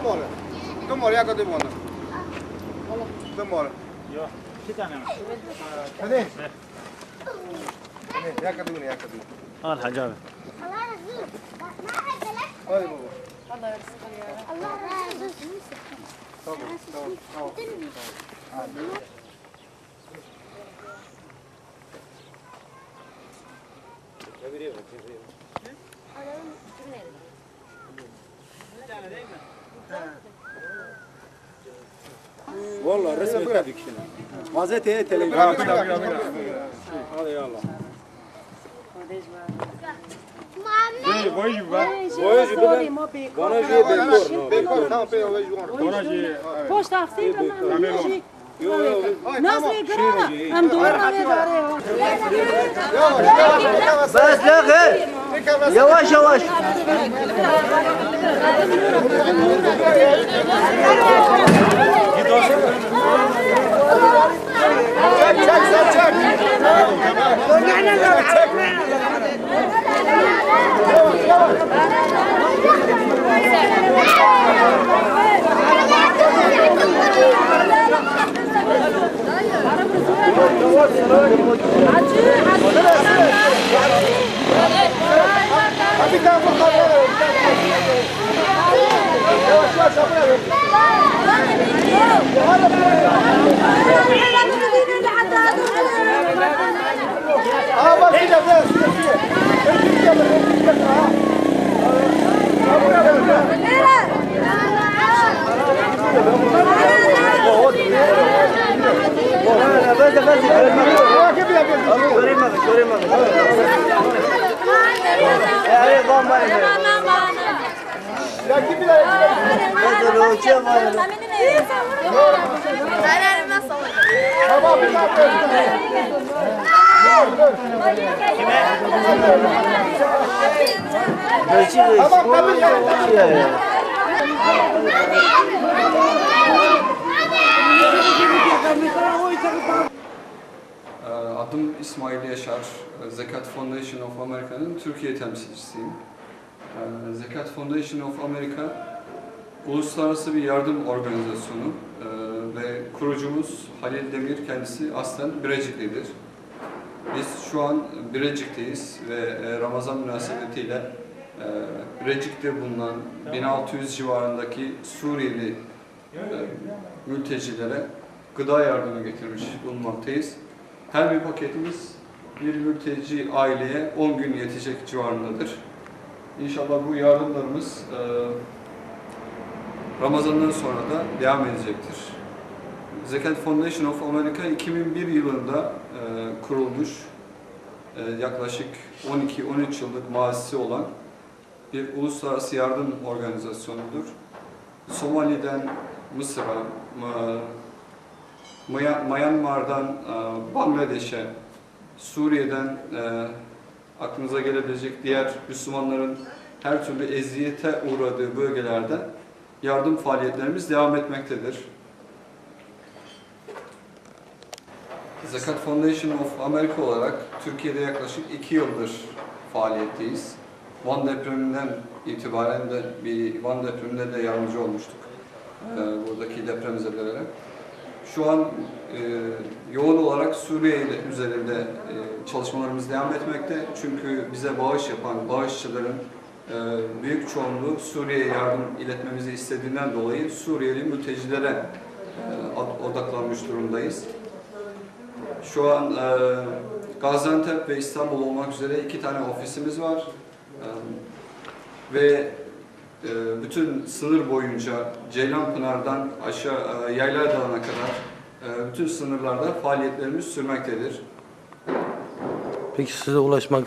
Domore. Domore, jaka ty ona? Domore. Yok. İki tane mi? Hadi. Hadi, jaka ty jaka ty? Al Hacı abi. Allah razı olsun. Bak ne yapacak? Hadi baba. Allah razı olsun. Tamam, tamam, tamam. Vallahi resmen etmedik şimdi. Gazeteye, televizyon. Hadi yallah. Muhammed. Boyacı ben. Bana şey bekliyor. Bekor, tamam, ben oraya yuvarım. Boş tafsir ama şey. Yok yok. Nasıl yıkırana? Hem doğru ne var Bas la Yavaş yavaş. Çek, çek, sen çek. Hadi yavaş yapma. Kim bilir? Bas öyle uçuyor var. Tamam bir dakika. Ölçü Tamam tabii ya. ya. Ee, Adım İsmail Yaşar. Zekat Foundation of America'nın Türkiye temsilcisiyim. Ee, Zekat Foundation of America uluslararası bir yardım organizasyonu Ee, ve kurucumuz Halil Demir kendisi aslen Bireciklidir. Biz şu an Birecik'teyiz ve e, Ramazan münasebetiyle e, Birecik'te bulunan 1600 civarındaki Suriyeli e, mültecilere gıda yardımı getirmiş bulunmaktayız. Her bir paketimiz bir mülteci aileye 10 gün yetecek civarındadır. İnşallah bu yardımlarımız e, Ramazan'dan sonra da devam edecektir. Zekat Foundation of America 2001 yılında e, kurulmuş, e, yaklaşık 12-13 yıllık mazisi olan bir uluslararası yardım organizasyonudur. Somali'den Mısır'a, Myanmar'dan Bangladeş'e, Suriye'den aklınıza gelebilecek diğer Müslümanların her türlü eziyete uğradığı bölgelerde yardım faaliyetlerimiz devam etmektedir. Zekat Foundation of America olarak Türkiye'de yaklaşık iki yıldır faaliyetteyiz. Van depreminden itibaren de bir Van depreminde de yardımcı olmuştuk e, buradaki depremzedelere. Şu an e, yoğun olarak Suriye üzerinde e, çalışmalarımız devam etmekte. Çünkü bize bağış yapan bağışçıların büyük çoğunluğu Suriye'ye yardım iletmemizi istediğinden dolayı Suriyeli mültecilere e, odaklanmış durumdayız. Şu an e, Gaziantep ve İstanbul olmak üzere iki tane ofisimiz var. E, ve bütün sınır boyunca Ceylanpınar'dan aşağı Yaylar Dağı'na kadar bütün sınırlarda faaliyetlerimiz sürmektedir. Peki size ulaşmak